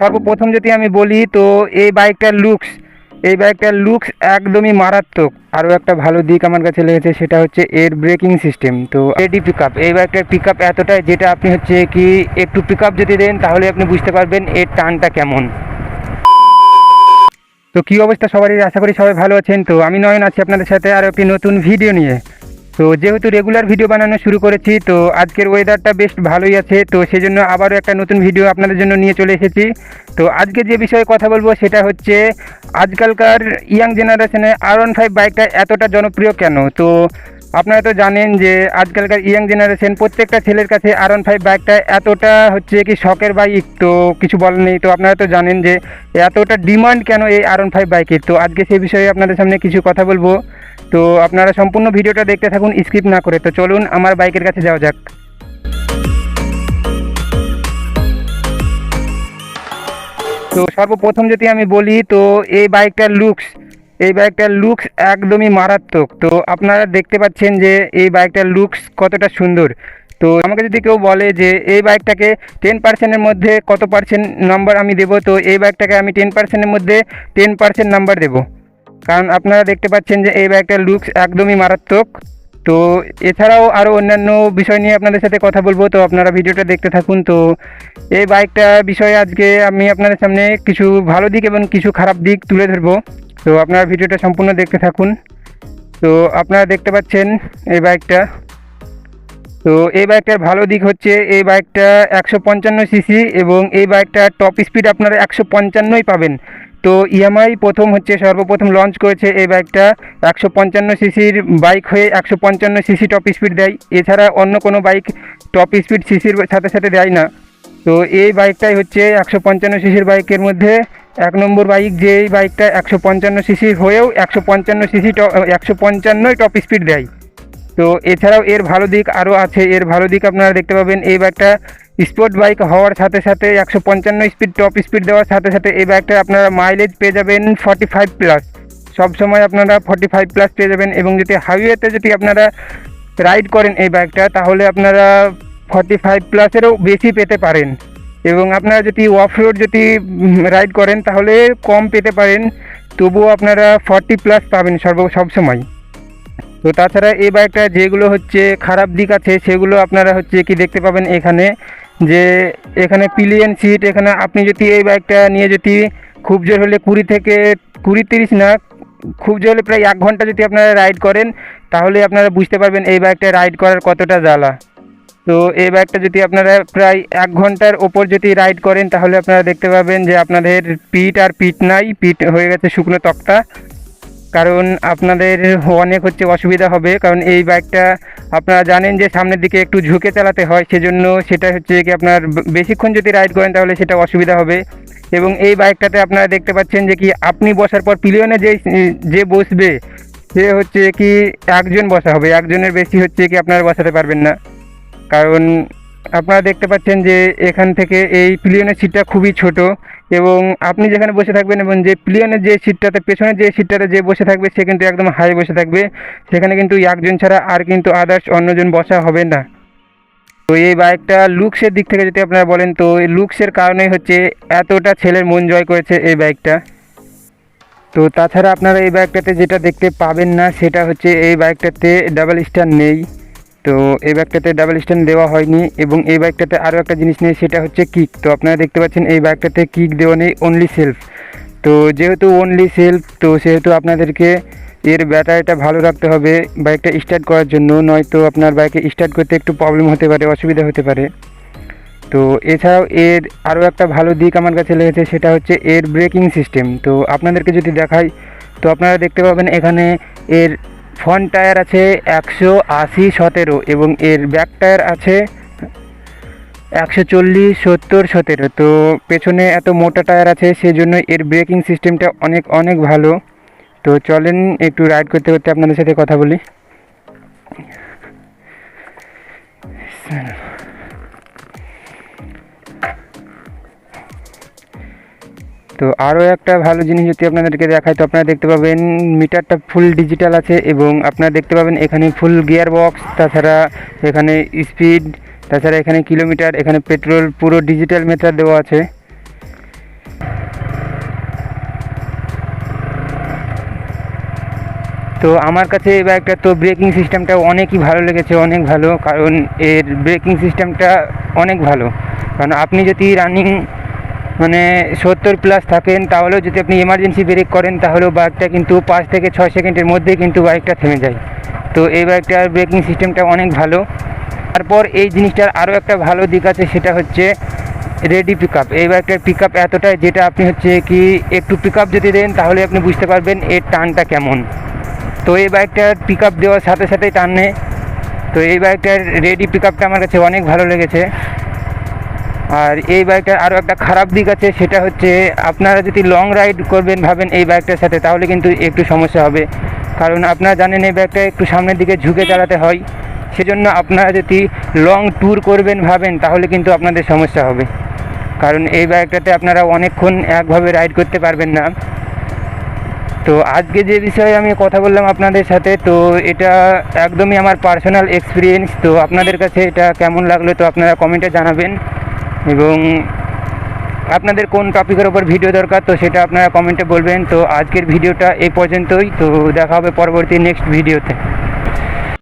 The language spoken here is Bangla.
সর্বপ্রথম যদি আমি বলি, তো এই বাইকটার লুকস এই বাইকটার লুকস একদমই মারাত্মক। আরও একটা ভালো দিক আমার কাছে লেগেছে, সেটা হচ্ছে এর ব্রেকিং সিস্টেম তো এডি পিক এই বাইকটার পিক আপ এতটাই, যেটা আপনি হচ্ছে কি একটু পিক যদি দেন, তাহলে আপনি বুঝতে পারবেন এর টানটা কেমন। তো কী অবস্থা সবারই? আশা করি সবাই ভালো আছেন। তো আমি নয়ন আছি আপনাদের সাথে আরও একটি নতুন ভিডিও নিয়ে। তো যেহেতু রেগুলার ভিডিও বানানো শুরু করেছি, তো আজকের ওয়েদারটা বেশ ভালোই আছে, তো সেজন্য আবারও একটা নতুন ভিডিও আপনাদের জন্য নিয়ে চলে এসেছি। তো আজকে যে বিষয়ে কথা বলব সেটা হচ্ছে, আজকালকার ইয়াং জেনারেশনে আর ওয়ান ফাইভ বাইকটা এতটা জনপ্রিয় কেন? তো আপনারা তো জানেন যে আজকালকার ইয়াং জেনারেশন প্রত্যেকটা ছেলের কাছে আর ওয়ান ফাইভ বাইকটা এতটা হচ্ছে কি শখের বাইক, তো কিছু বলার নেই। তো আপনারা তো জানেন যে এতটা ডিমান্ড কেন এই আর ওয়ান ফাইভ বাইকের তো আজকে সেই বিষয়ে আপনাদের সামনে কিছু কথা বলব। তো আপনারা সম্পূর্ণ ভিডিওটা দেখতে থাকুন, স্কিপ না করে। তো চলুন, আমার বাইকের কাছে যাওয়া যাক। তো সর্বপ্রথম যদি আমি বলি, তো এই বাইকটার লুকস এই বাইকটার লুকস একদমই মারাত্মক। তো আপনারা দেখতে পাচ্ছেন যে এই বাইকটার লুকস কতটা সুন্দর। তো আমাকে যদি কেউ বলে যে এই বাইকটাকে টেন পার্সেন্টের মধ্যে কত পার্সেন্ট নাম্বার আমি দেবো, তো এই বাইকটাকে আমি টেন পার্সেন্টের মধ্যে টেন পার্সেন্ট নাম্বার দেবো। কারণ আপনারা দেখতে পাচ্ছেন যে এই বাইকটার লুকস একদমই মারাত্মক। তো এছাড়াও আরও অন্যান্য বিষয় নিয়ে আপনাদের সাথে কথা বলব, তো আপনারা ভিডিওটা দেখতে থাকুন। তো এই বাইকটা বিষয়ে আজকে আমি আপনাদের সামনে কিছু ভালো দিক এবং কিছু খারাপ দিক তুলে ধরবো। তো আপনারা ভিডিওটা সম্পূর্ণ দেখতে থাকুন। তো আপনারা দেখতে পাচ্ছেন এই বাইকটা। তো এই বাইকটার ভালো দিক হচ্ছে এই বাইকটা একশো পঞ্চান্ন সিসি এবং এই বাইকটা টপ স্পিড আপনারা একশো পঞ্চান্নই পাবেন। তো ইএমআই প্রথম হচ্ছে সর্বপ্রথম লঞ্চ করেছে এই বাইকটা একশো পঞ্চান্ন সিসির বাইক হয়ে একশো পঞ্চান্ন সিসি টপ স্পিড দেয়। এছাড়া অন্য কোনো বাইক টপ স্পিড সিসির সাথে সাথে দেয় না। তো এই বাইকটাই হচ্ছে একশো পঞ্চান্ন সিসির বাইকের মধ্যে। এক নম্বর বাইক যে এই বাইকটা একশো পঞ্চান্ন সিসির হয়েও একশো পঞ্চান্ন সিসি একশো পঞ্চান্নই টপ স্পিড দেয়। তো এছাড়াও এর ভালো দিক আরও আছে। এর ভালো দিক আপনারা দেখতে পাবেন। এই বাইকটা স্পোর্ট বাইক হওয়ার সাথে সাথে একশো পঞ্চান্ন স্পিড টপ স্পিড দেওয়ার সাথে সাথে এই বাইকটা আপনারা মাইলেজ পেয়ে যাবেন ফর্টি ফাইভ প্লাস সবসময় আপনারা ফর্টি ফাইভ প্লাস পেয়ে যাবেন এবং যদি হাইওয়েতে যদি আপনারা রাইড করেন এই বাইকটা, তাহলে আপনারা ফর্টি ফাইভ প্লাসেরও বেশি পেতে পারেন। এবং আপনারা যদি অফ রোড যদি রাইড করেন, তাহলে কম পেতে পারেন। তবুও আপনারা ফর্টি প্লাস পাবেন সর্ব সবসময় তো তাছাড়া এই বাইকটা যেগুলো হচ্ছে খারাপ দিক আছে, সেগুলো আপনারা হচ্ছে কি দেখতে পাবেন এখানে। যে এখানে পিলিয়ন সিট এখানে আপনি যদি এই বাইকটা নিয়ে যদি খুব জোর হলে কুড়ি থেকে কুড়ি তিরিশ না, খুব জোর হলে প্রায় এক ঘণ্টা যদি আপনারা রাইড করেন, তাহলে আপনারা বুঝতে পারবেন এই বাইকটা রাইড করার কতটা জ্বালা। তো এই বাইকটা যদি আপনারা প্রায় এক ঘণ্টার ওপর যদি রাইড করেন, তাহলে আপনারা দেখতে পাবেন যে আপনাদের পিঠ আর পিঠ নাই, পিঠ হয়ে গেছে শুকনো তক্তা কারণ আপনাদের অনেক হচ্ছে অসুবিধা হবে, কারণ এই বাইকটা আপনারা জানেন যে সামনের দিকে একটু ঝুঁকে চালাতে হয়, সেজন্য সেটা হচ্ছে কি আপনার বেশিক্ষণ যদি রাইড করেন তাহলে সেটা অসুবিধা হবে। এবং এই বাইকটাতে আপনারা দেখতে পাচ্ছেন যে কি আপনি বসার পর পিলিয়নে যে যে বসবে, সে হচ্ছে কি একজন বসা হবে, একজনের বেশি হচ্ছে কি আপনারা বসাতে পারবেন না। কারণ আপনারা দেখতে পাচ্ছেন যে এখান থেকে এই প্লিয়নের সিটটা খুবই ছোট। এবং আপনি যেখানে বসে থাকবেন এবং যে প্লিয়নের যে সিটটাতে, পেছনের যে সিটটাতে যে বসে থাকবে, সে কিন্তু একদম হাই বসে থাকবে। সেখানে কিন্তু একজন ছাড়া আর কিন্তু আদার্স অন্যজন বসা হবে না। তো এই বাইকটা লুকসের দিক থেকে যদি আপনারা বলেন, তো এই লুকসের কারণেই হচ্ছে এতটা ছেলের মন জয় করেছে এই বাইকটা তো তাছাড়া আপনারা এই বাইকটাতে যেটা দেখতে পাবেন না, সেটা হচ্ছে এই বাইকটাতে ডাবল স্টার নেই। তো এই বাইকটাতে ডাবল স্ট্যান্ড দেওয়া হয়নি এবং এই বাইকটাতে আরও একটা জিনিস নেই, সেটা হচ্ছে কিক তো আপনারা দেখতে পাচ্ছেন এই বাইকটাতে কিক দেওয়া নেই অনলি সেলফ তো যেহেতু অনলি সেলফ তো সেহেতু আপনাদেরকে এর ব্যাটারিটা ভালো রাখতে হবে বাইকটা স্টার্ট করার জন্য, নয়তো আপনার বাইকে স্টার্ট করতে একটু প্রবলেম হতে পারে, অসুবিধা হতে পারে। তো এছাড়াও এর আরও একটা ভালো দিক আমার কাছে লেগেছে, সেটা হচ্ছে এর ব্রেকিং সিস্টেম তো আপনাদেরকে যদি দেখাই, তো আপনারা দেখতে পাবেন এখানে এর ফ্রন্ট টায়ার আছে একশো আশি সতেরো এবং এর ব্যাক টায়ার আছে একশো চল্লিশ সত্তর সতেরো। তো পেছনে এত মোটা টায়ার আছে, সেজন্য এর ব্রেকিং সিস্টেমটা অনেক অনেক ভালো। তো চলেন একটু রাইড করতে করতে আপনাদের সাথে কথা বলি। তো আরও একটা ভালো জিনিস যদি আপনাদেরকে দেখায় তো আপনারা দেখতে পাবেন মিটারটা ফুল ডিজিটাল আছে এবং আপনারা দেখতে পাবেন এখানে ফুল গিয়ার বক্স তাছাড়া এখানে স্পিড তাছাড়া এখানে কিলোমিটার এখানে পেট্রোল পুরো ডিজিটাল মিটার দেওয়া আছে। তো আমার কাছে এই বাইকটা তো ব্রেকিং সিস্টেমটা অনেকই ভালো লেগেছে, অনেক ভালো, কারণ এর ব্রেকিং সিস্টেমটা অনেক ভালো। কারণ আপনি যদি রানিং মানে সত্তর প্লাস থাকেন, তাহলেও যদি আপনি এমার্জেন্সি ব্রেক করেন তাহলেও বাইকটা কিন্তু পাঁচ থেকে ছয় সেকেন্ডের মধ্যেই কিন্তু বাইকটা থেমে যায়। তো এই বাইকটার ব্রেকিং সিস্টেমটা অনেক ভালো। তারপর এই জিনিসটার আরও একটা ভালো দিক আছে, সেটা হচ্ছে রেডি পিক আপ এই বাইকটার পিক আপ এতটাই, যেটা আপনি হচ্ছে কি একটু পিক আপ যদি দেন, তাহলে আপনি বুঝতে পারবেন এর টানটা কেমন। তো এই বাইকটার পিক আপ দেওয়ার সাথে সাথেই টান। নেয় তো এই বাইকটার রেডি পিক আপটা আমার কাছে অনেক ভালো লেগেছে। আর এই বাইকটার আরও একটা খারাপ দিক আছে, সেটা হচ্ছে আপনারা যদি লং রাইড করবেন, ভাবেন এই বাইকটার সাথে, তাহলে কিন্তু একটু সমস্যা হবে। কারণ আপনারা জানেন এই বাইকটা একটু সামনের দিকে ঝুঁকে চালাতে হয়। সেজন্য আপনারা যদি লং ট্যুর করবেন, ভাবেন, তাহলে কিন্তু আপনাদের সমস্যা হবে। কারণ এই বাইকটাতে আপনারা অনেকক্ষণ একভাবে রাইড করতে পারবেন না। তো আজকে যে বিষয়ে আমি কথা বললাম আপনাদের সাথে, তো এটা একদমই আমার পার্সোনাল এক্সপিরিয়েন্স তো আপনাদের কাছে এটা কেমন লাগল, তো আপনারা কমেন্টে জানাবেন। এবং আপনাদের কোন টপিকের ওপর ভিডিও দরকার, তো সেটা আপনারা কমেন্টে বলবেন। তো আজকের ভিডিওটা এই পর্যন্তই। তো দেখা হবে পরবর্তী নেক্সট ভিডিওতে